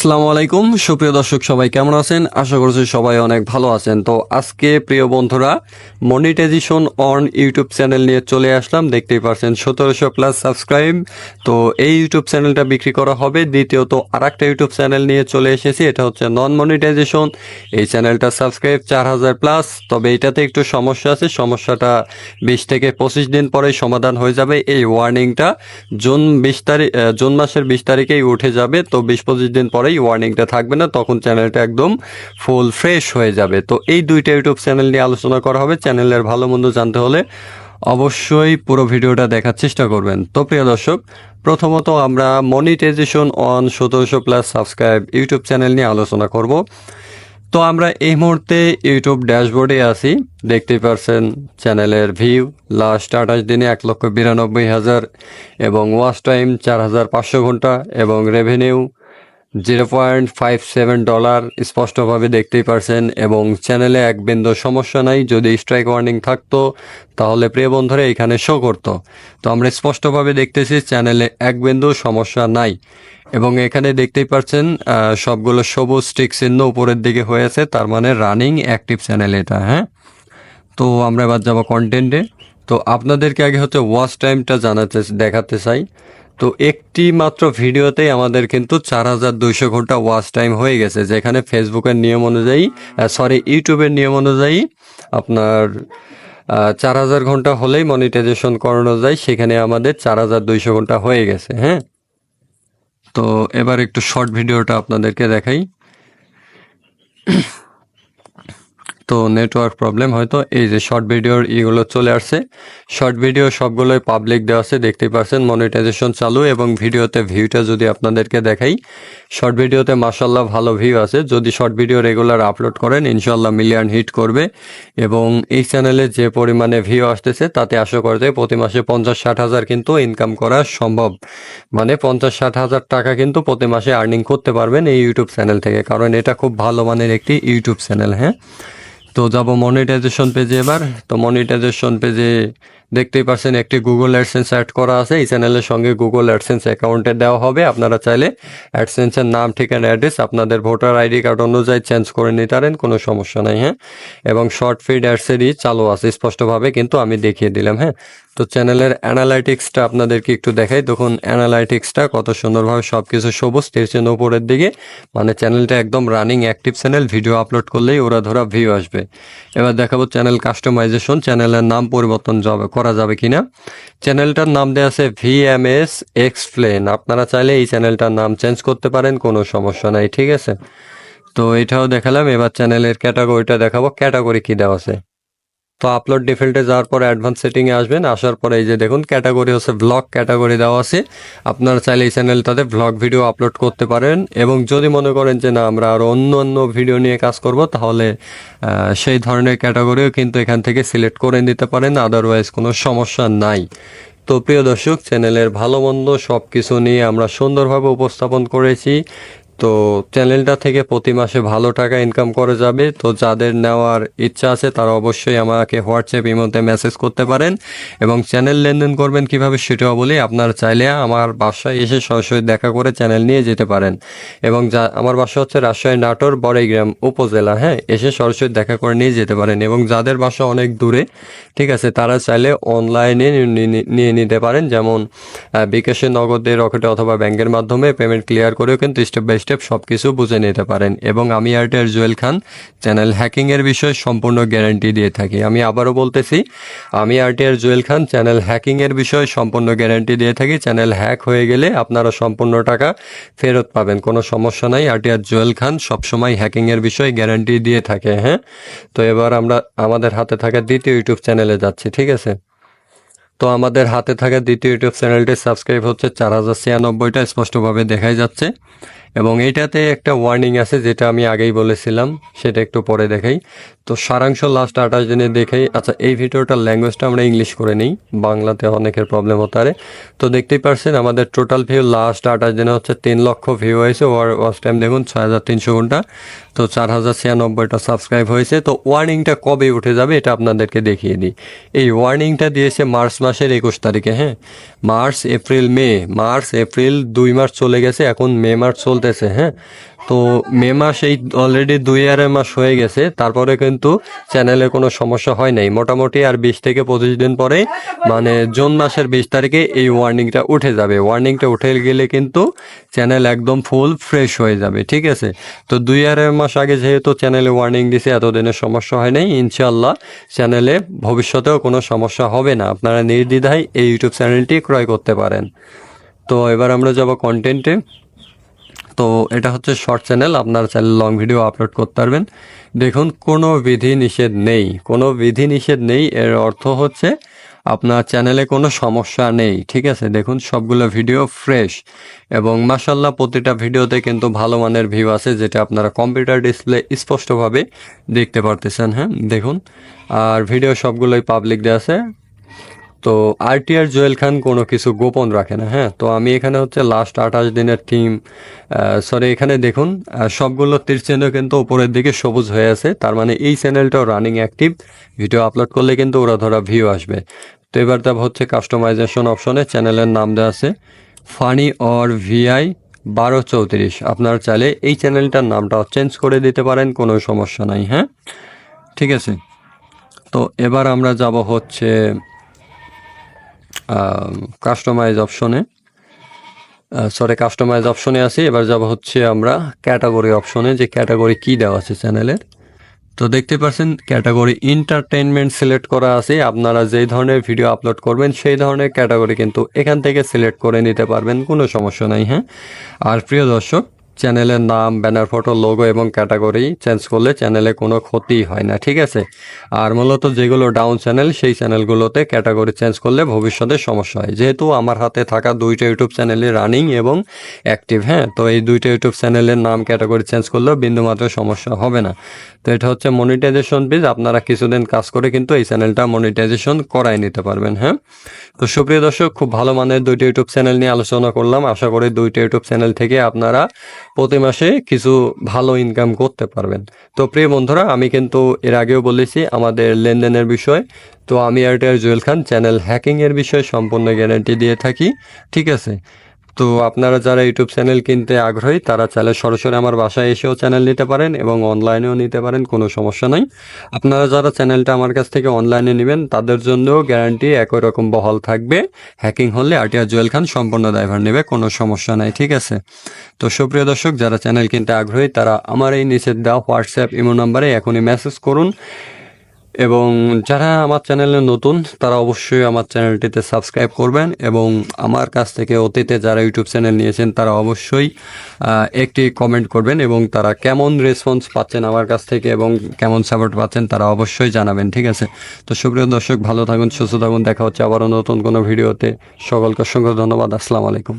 আসসালামু আলাইকুম। সুপ্রিয় দর্শক, সবাই কেমন আছেন? আশা করছি সবাই অনেক ভালো আছেন। তো আজকে, প্রিয় বন্ধুরা মনিটাইজেশন অন ইউটিউব চ্যানেল নিয়ে চলে আসলাম। দেখতেই পারছেন, সতেরোশো প্লাস সাবস্ক্রাইব তো এই ইউটিউব চ্যানেলটা বিক্রি করা হবে। দ্বিতীয়ত আর একটা ইউটিউব চ্যানেল নিয়ে চলে এসেছি। এটা হচ্ছে নন মনিটাইজেশন এই চ্যানেলটা সাবস্ক্রাইব চার হাজার প্লাস তবে এটাতে একটু সমস্যা আছে। সমস্যাটা বিশ থেকে পঁচিশ দিন পরে সমাধান হয়ে যাবে। এই ওয়ার্নিংটা জুন বিশ তারিখ জুন মাসের বিশ তারিখেই উঠে যাবে। তো বিশ পঁচিশ দিন পরেই ওয়ার্নিংটা থাকবে না, তখন চ্যানেলটা একদম ফুল ফ্রেশ হয়ে যাবে। তো এই দুইটা ইউটিউব চ্যানেল নিয়ে আলোচনা করা হবে। চ্যানেলের ভালো মন্দ জানতে হলে অবশ্যই পুরো ভিডিওটা দেখার চেষ্টা করবেন। তো প্রিয় দর্শক, প্রথমত আমরা মনিটাইজেশন অন সতেরোশো প্লাস সাবস্ক্রাইব ইউটিউব চ্যানেল নিয়ে আলোচনা করব। তো আমরা এই মুহূর্তে ইউটিউব ড্যাশবোর্ডে আছি। দেখতেই পারছেন চ্যানেলের ভিউ লাস্ট আঠাশ দিনে এক লক্ষ বিরানব্বই হাজার এবং ওয়াচ টাইম চার হাজার পাঁচশো ঘণ্টা এবং revenue zero point five seven dollar স্পষ্টভাবে দেখতেই পারছেন এবং চ্যানেলে এক বিন্দু সমস্যা নাই যদি স্ট্রাইক ওয়ার্নিং থাকতো তাহলে প্রিয় বন্ধুরা এখানে শো করতো। তো আমরা স্পষ্টভাবে দেখতেছি চ্যানেলে এক বিন্দু সমস্যা নাই এবং এখানে দেখতেই পাচ্ছেন আহ, সবগুলো সবুজ স্টিক চিহ্ন উপরের দিকে হয়েছে তার মানে রানিং অ্যাক্টিভ চ্যানেল এটা হ্যাঁ? তো আমরা এবার যাব কন্টেন্টে তো আপনাদেরকে আগে হচ্ছে ওয়াচ টাইমটা জানাতে দেখাতে চাই। তো একটি মাত্র ভিডিওতেই আমাদের কিন্তু চার হাজার দুইশো ঘণ্টা ওয়াচ টাইম হয়ে গেছে, যেখানে ফেসবুকের নিয়ম অনুযায়ী সরি ইউটিউবের নিয়ম অনুযায়ী আপনার চার হাজার ঘণ্টা হলেই মনিটাইজেশন করানো যায়, সেখানে আমাদের চার হাজার দুইশো ঘণ্টা হয়ে গেছে হ্যাঁ? তো এবার একটু শর্ট ভিডিওটা আপনাদেরকে দেখাই। তো নেটওয়ার্ক প্রবলেম হয়তো এই যে শর্ট ভিডিওর ইগুলো চলে আসছে। শর্ট ভিডিও সবগুলোই পাবলিক দেওয়া আছে, দেখতেই পাচ্ছেন মনিটাইজেশন চালু এবং ভিডিওতে ভিউটা যদি আপনাদেরকে দেখাই শর্ট ভিডিওতে মাসাল্লাহ ভালো ভিউ আছে। যদি শর্ট ভিডিও রেগুলার আপলোড করেন ইনশাল্লাহ মিলিয়ন হিট করবে এবং এই চ্যানেলে যে পরিমাণে ভিউ আসতেছে, তাতে আশা করতে প্রতি মাসে পঞ্চাশ ষাট হাজার কিন্তু ইনকাম করা সম্ভব। মানে পঞ্চাশ ষাট হাজার টাকা কিন্তু প্রতি মাসে আর্নিং করতে পারবেন এই ইউটিউব চ্যানেল থেকে। কারণ এটা খুব ভালো মানের একটি ইউটিউব চ্যানেল হ্যাঁ? তো যাব মনিটাইজেশন পেজে এবার। তো মনিটাইজেশন পেজে দেখতেই পাচ্ছেন, একটি গুগল অ্যাডসেন্স অ্যাড করা আছে। এই চ্যানেলের সঙ্গে গুগল অ্যাডসেন্স অ্যাকাউন্টে দেওয়া হবে। আপনারা চাইলে অ্যাডসেন্সের নাম, ঠিকানা অ্যাড্রেস আপনাদের ভোটার আইডি কার্ড অনুযায়ী চেঞ্জ করে নিতে পারেন, কোনো সমস্যা নাই হ্যাঁ। এবং শর্ট ফিড অ্যাডসেরই চালু আছে, স্পষ্টভাবে কিন্তু আমি দেখিয়ে দিলাম হ্যাঁ। তো চ্যানেলের অ্যানালাইটিক্সটা আপনাদেরকে একটু দেখাই। দেখুন অ্যানালাইটিক্সটা কত সুন্দরভাবে সব কিছু সবুজ তীরচিহ্ন উপরের দিকে। মানে চ্যানেলটা একদম running active channel video upload করলেই ওরা ধরা ভিউ আসবে। এবার দেখাবো চ্যানেল কাস্টমাইজেশন চ্যানেলের নাম পরিবর্তন যাবে করা যাবে কিনা? চ্যানেলটার নাম দেওয়া আছে ভি এম এস এক্সপ্লেন আপনারা চাইলে এই চ্যানেলটার নাম চেঞ্জ করতে পারেন, কোনো সমস্যা নাই, ঠিক আছে? তো এটাও দেখালাম, এবার চ্যানেলের ক্যাটাগরিটা দেখাবো। ক্যাটাগরি কী দেওয়া আছে? তো আপলোড ডিফল্টে যাওয়ার পরে অ্যাডভান্স সেটিংয়ে আসবেন, আসার পরে এই যে দেখুন ক্যাটাগরি হচ্ছে ব্লগ ক্যাটাগরি দেওয়া আছে। আপনারা চাইলে এই চ্যানেলটাতে ব্লগ ভিডিও আপলোড করতে পারেন এবং যদি মনে করেন যে না, আমরা আরও অন্য অন্য ভিডিও নিয়ে কাজ করব, তাহলে সেই ধরনের ক্যাটাগরিও কিন্তু এখান থেকে সিলেক্ট করে নিতে পারেন আদারওয়াইজ কোনো সমস্যা নাই। তো প্রিয় দর্শক চ্যানেলের ভালো মন্দ সব কিছু নিয়ে আমরা সুন্দরভাবে উপস্থাপন করেছি। তো চ্যানেলটা থেকে প্রতি মাসে ভালো টাকা ইনকাম করে যাবে। তো যাদের নেওয়ার ইচ্ছা আছে, তারা অবশ্যই আমাকে হোয়াটসঅ্যাপ, ইমোতে মেসেজ করতে পারেন এবং চ্যানেল লেনদেন করবেন কীভাবে সেটাও বলি। আপনারা চাইলে আমার বাসায় এসে সরাসরি দেখা করে চ্যানেল নিয়ে যেতে পারেন। এবং যা, আমার বাসা হচ্ছে রাজশাহী নাটোর বড়াইগ্রাম উপজেলা হ্যাঁ? এসে সরাসরি দেখা করে নিয়ে যেতে পারেন এবং যাদের বাসা অনেক দূরে, ঠিক আছে, তারা চাইলে অনলাইনে নিয়ে নিতে পারেন। যেমন বিকাশে নগদে রকেটে অথবা ব্যাংকের মাধ্যমে পেমেন্ট ক্লিয়ার করেও কিন্তু স্টেপ বাই স্টেপ সব কিছু বুঝে নিতে পারেন এবং আমি এয়ারটেল জুয়েল খান চ্যানেল হ্যাকিংয়ের বিষয়ে সম্পূর্ণ গ্যারান্টি দিয়ে থাকি। আমি আবারও বলতেছি, আমি আরটিআর জুয়েল খান চ্যানেল হ্যাকিংয়ের বিষয়ে সম্পূর্ণ গ্যারান্টি দিয়ে থাকি। চ্যানেল হ্যাক হয়ে গেলে আপনারা সম্পূর্ণ টাকা ফেরত পাবেন, কোনো সমস্যা নাই। আরটিআর জুয়েল খান সবসময় হ্যাকিংয়ের বিষয়ে গ্যারান্টি দিয়ে থাকে হ্যাঁ? তো এবার আমরা, আমাদের হাতে থাকা দ্বিতীয় ইউটিউব চ্যানেলে যাচ্ছি, ঠিক আছে? তো আমাদের হাতে থাকা দ্বিতীয় ইউটিউব চ্যানেলটি সাবস্ক্রাইব হচ্ছে চার হাজার ছিয়ানব্বইটা, স্পষ্টভাবে দেখাই যাচ্ছে। এবং এটাতে একটা ওয়ার্নিং আছে যেটা আমি আগেই বলেছিলাম সেটা একটু পরে দেখাই। তো সারাংশ লাস্ট আঠাশ দিনে দেখেই আচ্ছা এই ভিডিওটার ল্যাঙ্গুয়েজটা আমরা ইংলিশ করে নিই, বাংলাতে অনেকের প্রবলেম হতে পারে। তো দেখতেই পারছেন, আমাদের টোটাল ভিউ লাস্ট আঠাশ দিনে হচ্ছে তিন লক্ষ ভিউ হয়েছে ওয়ার ওয়াচ টাইম দেখুন, ছয় হাজার তিনশো ঘণ্টা। তো চার হাজার ছিয়ানব্বইটা সাবস্ক্রাইব হয়েছে। তো ওয়ার্নিংটা কবে উঠে যাবে, এটা আপনাদেরকে দেখিয়ে দিই। এই ওয়ার্নিংটা দিয়েছে মার্চ মাসের একুশ তারিখে হ্যাঁ? March, April, May, March, April, দুই মাস চলে গেছে, এখন মে মাস চলতেছে হ্যাঁ? তো মে মাস এই অলরেডি দুই আড়াই মাস হয়ে গেছে, তারপরে কিন্তু চ্যানেলে কোনো সমস্যা হয় নাই। মোটামুটি আর বিশ থেকে পঁচিশ দিন পরে মানে জুন মাসের বিশ তারিখে এই ওয়ার্নিংটা উঠে যাবে। ওয়ার্নিংটা উঠে গেলে কিন্তু চ্যানেল একদম ফুল ফ্রেশ হয়ে যাবে, ঠিক আছে? তো দুই আড়াই মাস আগে যেহেতু চ্যানেলে ওয়ার্নিং দিছে এতদিনের সমস্যা হয় নাই। ইনশাল্লাহ চ্যানেলে ভবিষ্যতেও কোনো সমস্যা হবে না। আপনারা নির্দ্বিধায় এই ইউটিউব চ্যানেলটি ক্রয় করতে পারেন। তো এবার আমরা যাব কন্টেন্টে তো এটা হচ্ছে শর্ট চ্যানেল আপনার চ্যানেল লং ভিডিও আপলোড করতে পারবেন। দেখুন, কোনো বিধি নিষেধ নেই। কোনো বিধি নিষেধ নেই, এর অর্থ হচ্ছে আপনার চ্যানেলে কোনো সমস্যা নেই, ঠিক আছে? দেখুন, সবগুলো ভিডিও ফ্রেশ এবং মাসাল্লাহ প্রতিটা ভিডিওতে কিন্তু ভালো মানের ভিউ আছে, যেটা আপনারা কম্পিউটার ডিসপ্লে স্পষ্টভাবে দেখতে পারতেছেন হ্যাঁ? দেখুন, আর ভিডিও সবগুলোই পাবলিক আছে। তো আরটিআর জুয়েল খান কোনো কিছু গোপন রাখে না হ্যাঁ? তো আমি এখানে হচ্ছে লাস্ট আঠাশ দিনের টিম সরি এখানে দেখুন সবগুলো তীর চিহ্ন কিন্তু উপরের দিকে সবুজ হয়ে আছে, তার মানে এই চ্যানেলটাও রানিং অ্যাক্টিভ ভিডিও আপলোড করলে কিন্তু ওরা ধরা ভিউ আসবে। তো এবার তা হচ্ছে কাস্টমাইজেশন অপশনে চ্যানেলের নাম দেওয়া আছে ফানি অর ভিআই বারো চৌত্রিশ। আপনার চাইলে এই চ্যানেলটার নামটা চেঞ্জ করে দিতে পারেন, কোনো সমস্যা নাই হ্যাঁ? ঠিক আছে। তো এবার আমরা যাব হচ্ছে কাস্টমাইজ অপশনে সরি কাস্টমাইজ অপশনে আছি। এবার যাব হচ্ছে আমরা ক্যাটাগরি অপশনে যে ক্যাটাগরি কি দেওয়া আছে চ্যানেলের তো দেখতে পাচ্ছেন ক্যাটাগরি এন্টারটেনমেন্ট সিলেক্ট করা আছে। আপনারা যেই ধরনের ভিডিও আপলোড করবেন, সেই ধরনের ক্যাটাগরি কিন্তু এখান থেকে সিলেক্ট করে নিতে পারবেন। কোনো সমস্যা নাই হ্যাঁ? আর প্রিয় দর্শক চ্যানেলের নাম, ব্যানার, ফটো, লোগো এবং ক্যাটাগরি চেঞ্জ করলে চ্যানেলে কোনো ক্ষতি হয় না, ঠিক আছে? আর মূলত যেগুলো ডাউন চ্যানেল, সেই চ্যানেলগুলোতে ক্যাটাগরি চেঞ্জ করলে ভবিষ্যতে সমস্যা হয়। যেহেতু আমার হাতে থাকা দুইটা ইউটিউব চ্যানেলে রানিং এবং অ্যাক্টিভ হ্যাঁ? তো এই দুইটা ইউটিউব চ্যানেলের নাম, ক্যাটাগরি চেঞ্জ করলেও বিন্দুমাত্র সমস্যা হবে না। তো এটা হচ্ছে মনিটাইজেশন পেজ আপনারা কিছুদিন কাজ করে কিন্তু এই চ্যানেলটা মনিটাইজেশন করাই নিতে পারবেন হ্যাঁ? তো সুপ্রিয় দর্শক, খুব ভালো মানের দুইটা ইউটিউব চ্যানেল নিয়ে আলোচনা করলাম। আশা করি দুইটা ইউটিউব চ্যানেল থেকে আপনারা প্রতি মাসে কিছু ভালো ইনকাম করতে পারবেন। তো প্রিয় বন্ধুরা, আমি কিন্তু এর আগেও বলেছি আমাদের লেনদেনের বিষয়। তো আমি এয়ারটেল জুয়েল খান চ্যানেল হ্যাকিংয়ের বিষয়ে সম্পূর্ণ গ্যারান্টি দিয়ে থাকি। ঠিক আছে? তো আপনারা যারা ইউটিউব চ্যানেল কিনতে আগ্রহী, তারা চাইলে সরাসরি আমার বাসায় এসেও চ্যানেল নিতে পারেন এবং অনলাইনেও নিতে পারেন, কোনো সমস্যা নাই। আপনারা যারা চ্যানেলটা আমার কাছ থেকে অনলাইনে নেবেন, তাদের জন্যও গ্যারান্টি একই রকম বহাল থাকবে। হ্যাকিং হলে আটিয়া জুয়েল খান সম্পূর্ণ ড্রাইভার নেবে, কোনো সমস্যা নাই, ঠিক আছে? তো সুপ্রিয় দর্শক, যারা চ্যানেল কিনতে আগ্রহী, তারা আমার এই নিচের দেওয়া হোয়াটসঅ্যাপ, ইমো নাম্বারে এখনই মেসেজ করুন। এবং যারা আমার চ্যানেলে নতুন, তারা অবশ্যই আমার চ্যানেলটিতে সাবস্ক্রাইব করবেন এবং আমার কাছ থেকে অতীতে যারা ইউটিউব চ্যানেল নিয়েছেন, তারা অবশ্যই একটি কমেন্ট করবেন এবং তারা কেমন রেসপন্স পাচ্ছেন আমার কাছ থেকে এবং কেমন সাপোর্ট পাচ্ছেন, তারা অবশ্যই জানাবেন, ঠিক আছে? তো সুপ্রিয় দর্শক, ভালো থাকুন, সুস্থ থাকুন, দেখা হচ্ছে আবারও নতুন কোনো ভিডিওতে। সকলকে অসংখ্য ধন্যবাদ, আসসালামু আলাইকুম।